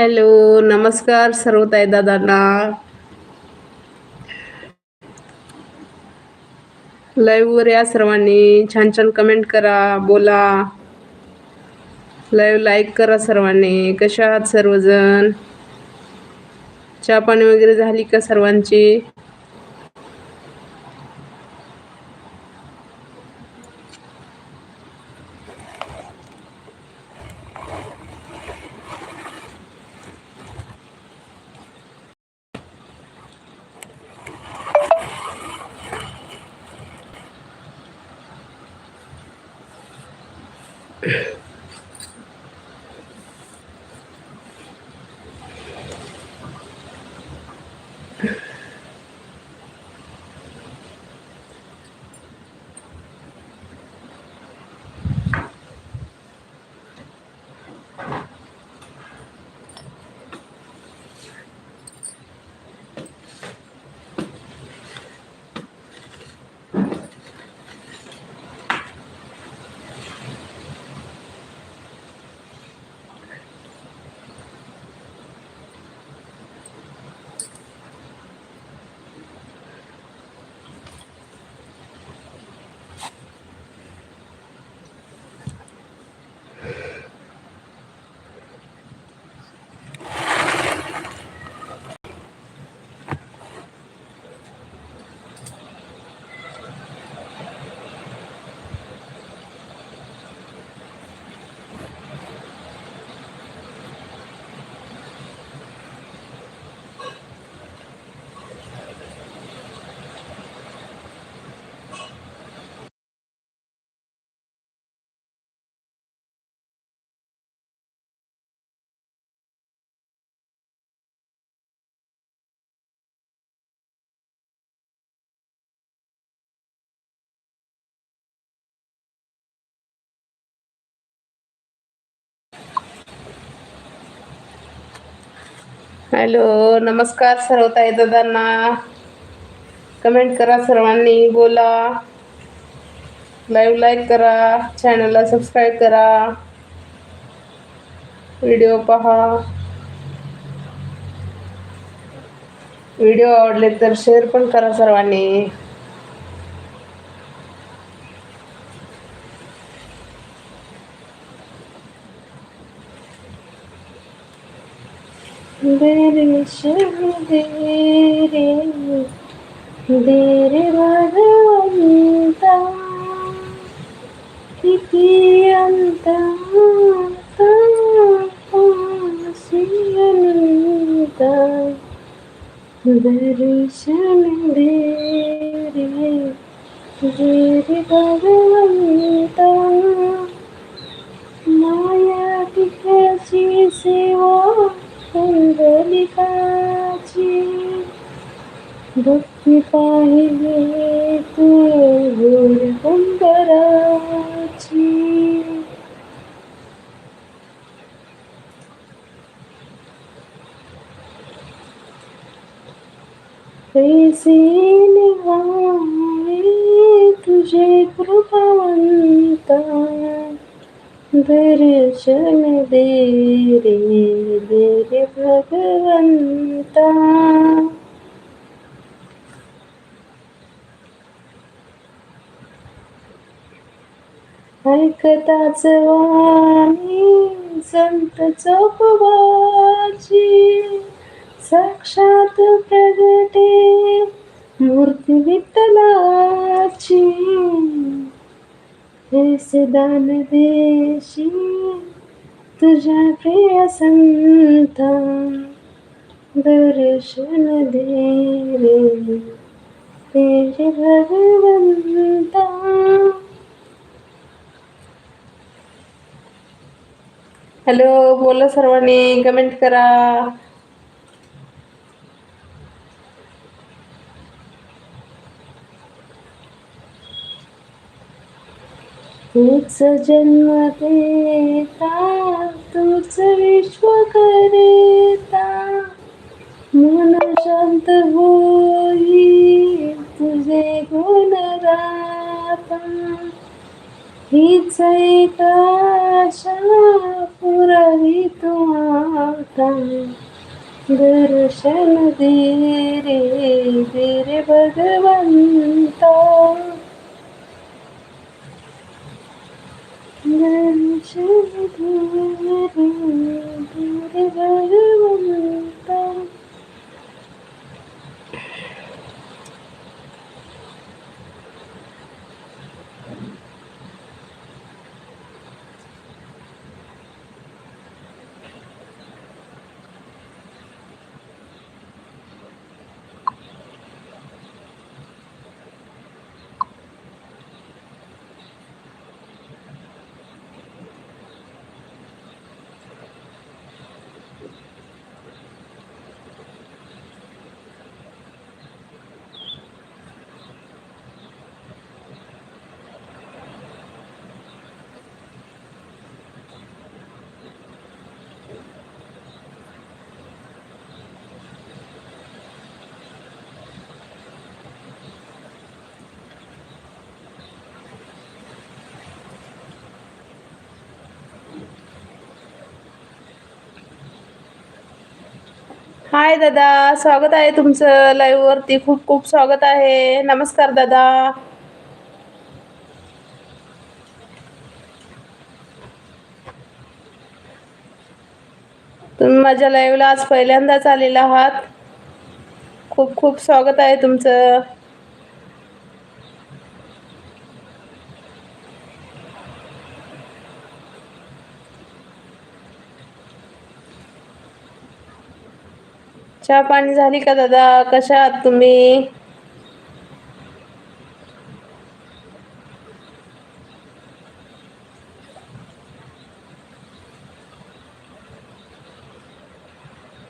Hello नमस्कार सर्व ताई दादांना लाईव्ह वर या सर्वांनी. छान छान कमेंट करा बोला. लाईव्ह लाईक करा सर्वांनी. कशा आहात सर्वजण? चहा पाणी वगैरे झाली का सर्वांची? Yeah. हॅलो नमस्कार सर्व ताई दादांना. कमेंट करा सर्वांनी बोला. लाईव्ह लाईक करा चॅनलला सबस्क्राईब करा. व्हिडिओ पहा. व्हिडिओ आवडले तर शेअर पण करा सर्वांनी. देरे दे रे दे भगवंता किती अंत दर्शन दे रे देरे भगवंता माया तिच्याची सेवा कुंडलिकाची भक्ती पाहिले तू गोड कैसे निवावे तुझे कृपावंता दर्शन दे रे दे रे भगवंता। ऐकताच वाणी संत चोपवाची साक्षात प्रगटे मूर्ती विठ्ठलाची हे दान देशी तुझ्या प्रिय संता दर्शन दे रे तेरे भगवंता हॅलो बोला सर्वांनी कमेंट करा. तूच जन्म देता तूच विश्व करेता. मन शांत होई तुझे गुण गाता हीच एक आशा तू आता. दर्शन दे रे दे रे भगवंता. दर्शन दे रे दे रे भगवंता हाय दादा स्वागत आहे तुमचं लाईव्ह वरती. खूप खूप स्वागत आहे. नमस्कार दादा. तुम्ही माझ्या लाईव्हला आज पहिल्यांदाच आलेला आहात. खूप खूप स्वागत आहे तुमचं. चहा पाणी झाली का दादा? कशा आहात तुम्ही?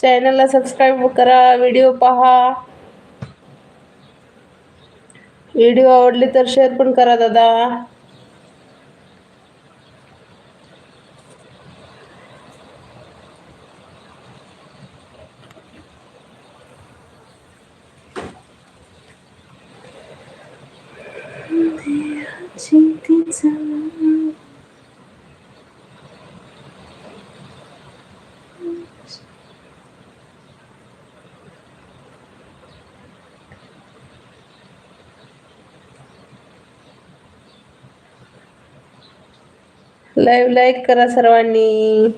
चॅनलला सबस्क्राईब करा व्हिडिओ पहा. व्हिडिओ आवडले तर शेअर पण करा दादा. लाईव्ह लाईक करा सर्वांनी.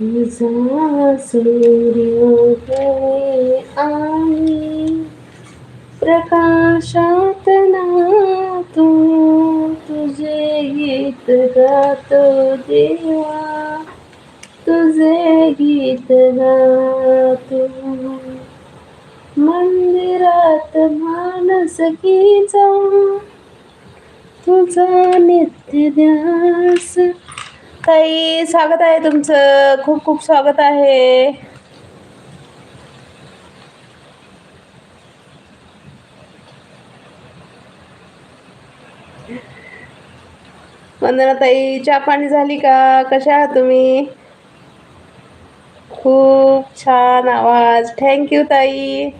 तुझा सूर्योदय आणि प्रकाशात ना तू तुझे गीत गातो देवा तुझे गीत गातो मंदिरात मानस कीचा तुझा नित्य ध्यास ताई स्वागत आहे तुमचं. खूप खूप स्वागत आहे. वंदना ताई चहा पाणी झाली का? कशा आहात तुम्ही? खूप छान आवाज. थँक्यू ताई.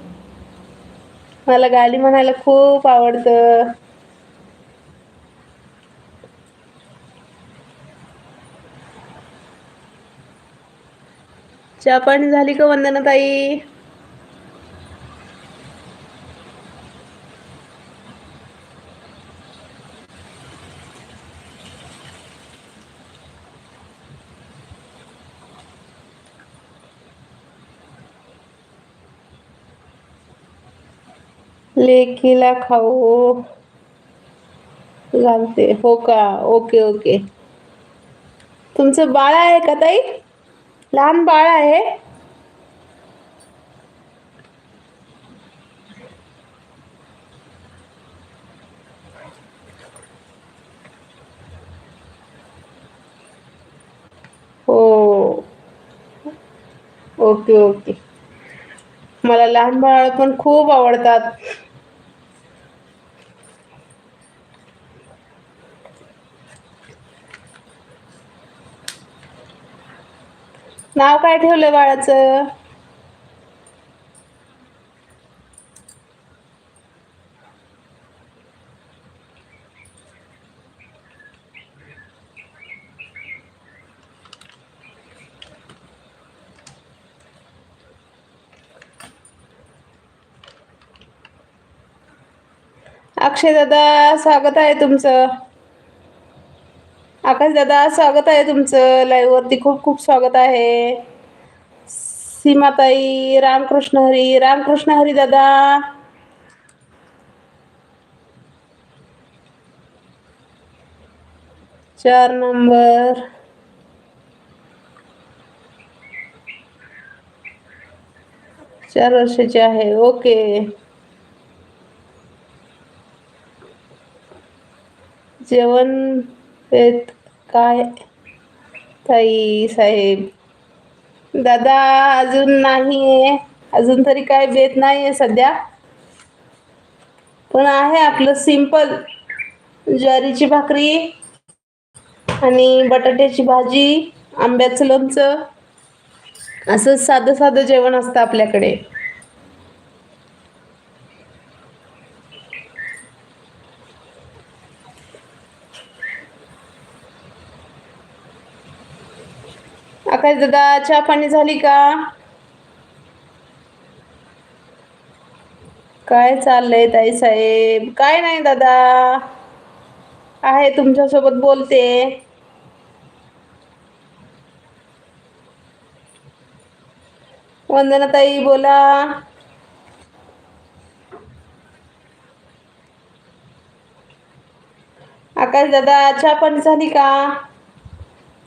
मला गाली म्हणायला खूप आवडतं. चहा पाणी झाली का वंदना ताई लेखीला खाऊ. घालते. हो का? Okay okay. तुमचं बाळ आहे का ताई? लहान बाळ आहे. हो. Okay okay. मला लहान बाळ पण खूप आवडतात. नाव काय ठेवलं बाळाचं? अक्षय दादा स्वागत आहे तुमचं. आकाश दादा स्वागत आहे तुमचं. लाईव्ह वरती खूप खूप स्वागत आहे. सीमाताई रामकृष्ण हरी रामकृष्ण हरी दादा. चार नंबर. चार वर्षाचे आहे ओके. जेवण पेत काय? ताई साहेब. दादा अजून नाही आहे अजून तरी काय बेत नाही आहे सध्या. पण आहे आपलं सिंपल. ज्वारीची भाकरी आणि बटाट्याची भाजी आंब्याचं लोणचं. असं साधं साधं जेवण असतं आपल्याकडे. आकाश दादा चहा पाणी झाली का? काय चाललंय ताई साहेब? काय नाही दादा. आहे तुमच्यासोबत बोलते. वंदना ताई बोला. आकाश दादा चहा पाणी झाली का?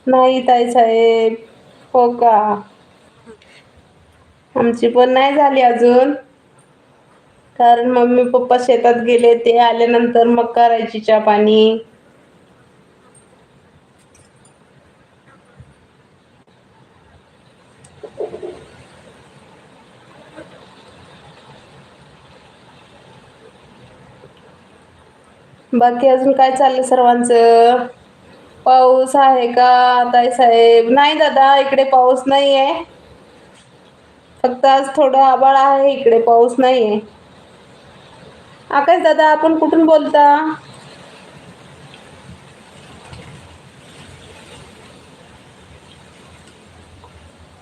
नाही ताई साहेब. हो का? आमची पण नाही झाली अजून. कारण मम्मी पप्पा शेतात गेले ते आल्यानंतर मग करायची चहा पाणी. बाकी अजून काय चाललं सर्वांचं? पाऊस आहे का ताई साहेब? नाही दादा इकडे पाऊस नाही आहे फक्त आज थोडं आबाळ आहे इकडे पाऊस नाही आहे आकाश दादा आपण कुठून बोलता?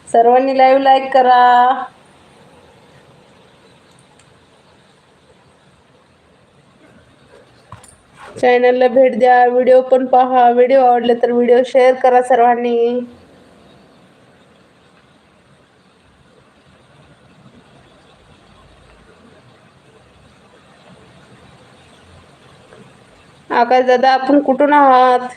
सर्वांनी लाईव्ह लाईक करा. चॅनलला भेट द्या व्हिडिओ पण पहा व्हिडिओ आवडले तर व्हिडिओ शेअर करा सर्वांनी. आकाश दादा आपण कुठून आहात?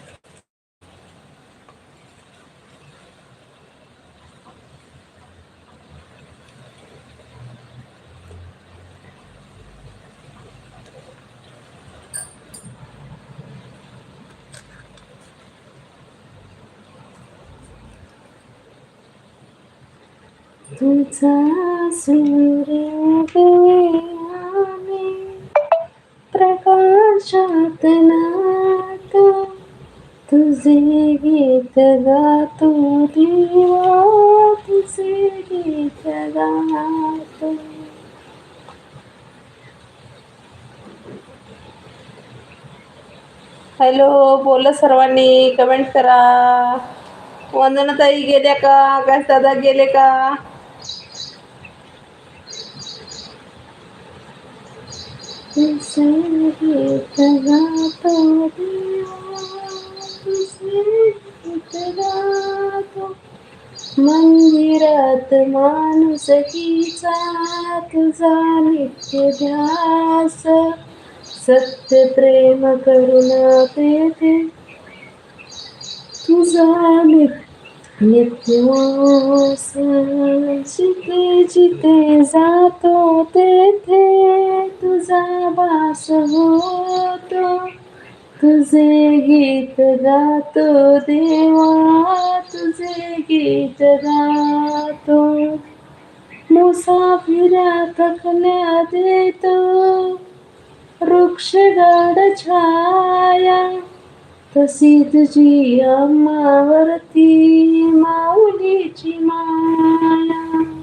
तुझा सूर्य आम्ही प्रकाशात नात तुझे गीत गातो दिवा तुझे गीत गातो. हॅलो बोला सर्वांनी कमेंट करा. वंदनाताई गेल्या का? आकाश दादा गेले का? तुझे गीत गातो मंदिरात तुझा नित्य ध्यास. सत्य प्रेम करुणा प्रियते तुझा नित्य जिथे जिथे जातो तेथे तुझा वास होतो. तुझे गीत गातो देवा तुझे गीत गातो. मुसाफिरा थकल्या देतो वृक्षगाड छाया तशी तुझी अम्मावरती माऊलीची माया.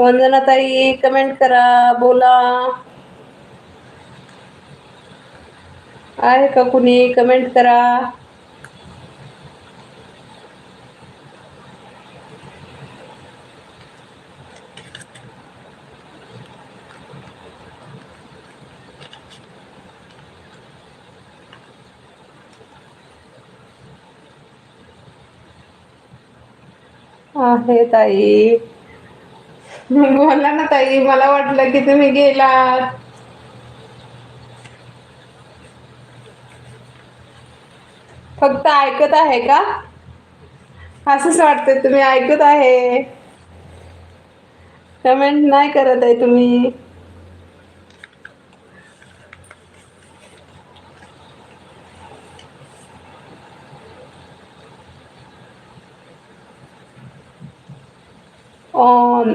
वंदना ताई कमेंट करा बोला. आहे का कुणी? कमेंट करा. आहे ताई. बोला ना ताई मला वाटलं की तुम्ही गेलात. फक्त ऐकत आहे का? असंच वाटतंय तुम्ही ऐकत आहे. कमेंट नाही करत आहे तुम्ही. ऑन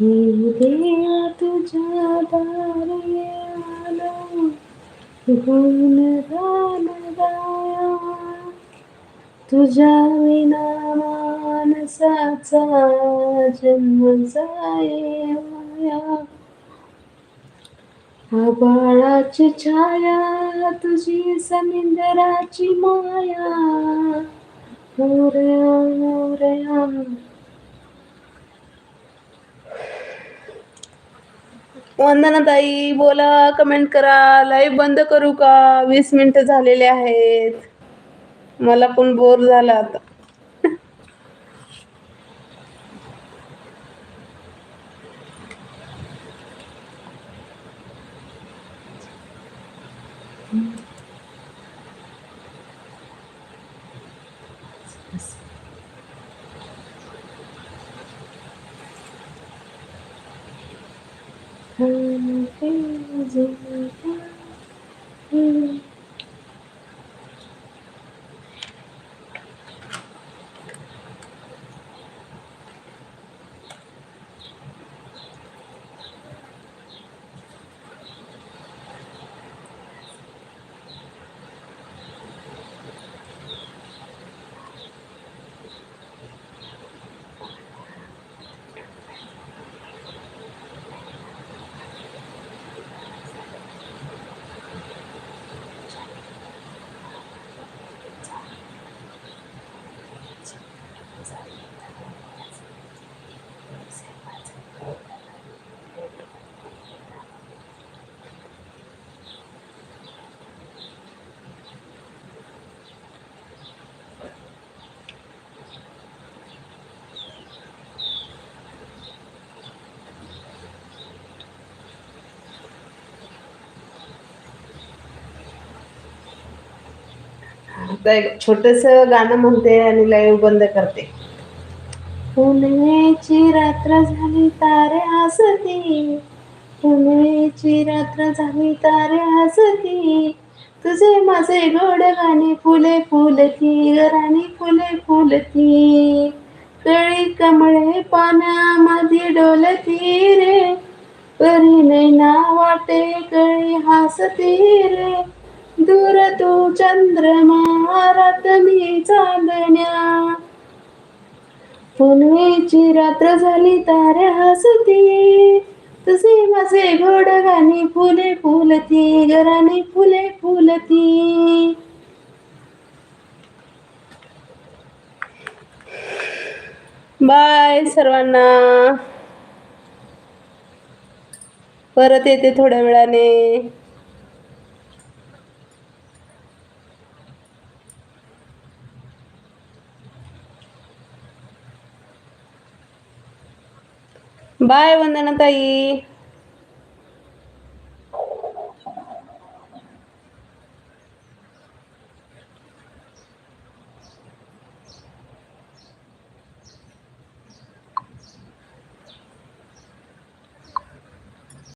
देवा तुझ्या दारी आलो गुण गान गाया तुझ्या विना मानसाचा जन्म जाये. माया आबाळाची छाया तुझी समिंदराची माया. मोरया मोरया वंदना ताई बोला कमेंट करा. लाईव्ह बंद करू का? वीस मिनिटं झालेले आहेत. मला पण बोर झाला आता. आता एक छोटस गाणं म्हणते आणि लाईव्ह बंद करते. पुण्याची रात्र झाली तारे हसती. पुण्याची रात्र झाली तारे हसती. तुझे माझे गोड गाणे फुले फुलती राणी फुले फुलती. कळी कमळे पाण्यामध्ये डोलती रे. परी नैना वाटे कळी हसती रे. दूर तू चंद्रमा रात चांदण्या. पुनवेची रात्र झाली तारे हसती. तुझे माझे घोड गाणी फुले फुलती घराने फुले फुलती. बाय सर्वांना. परत येते थोड्या वेळाने. बाय वंदना ताई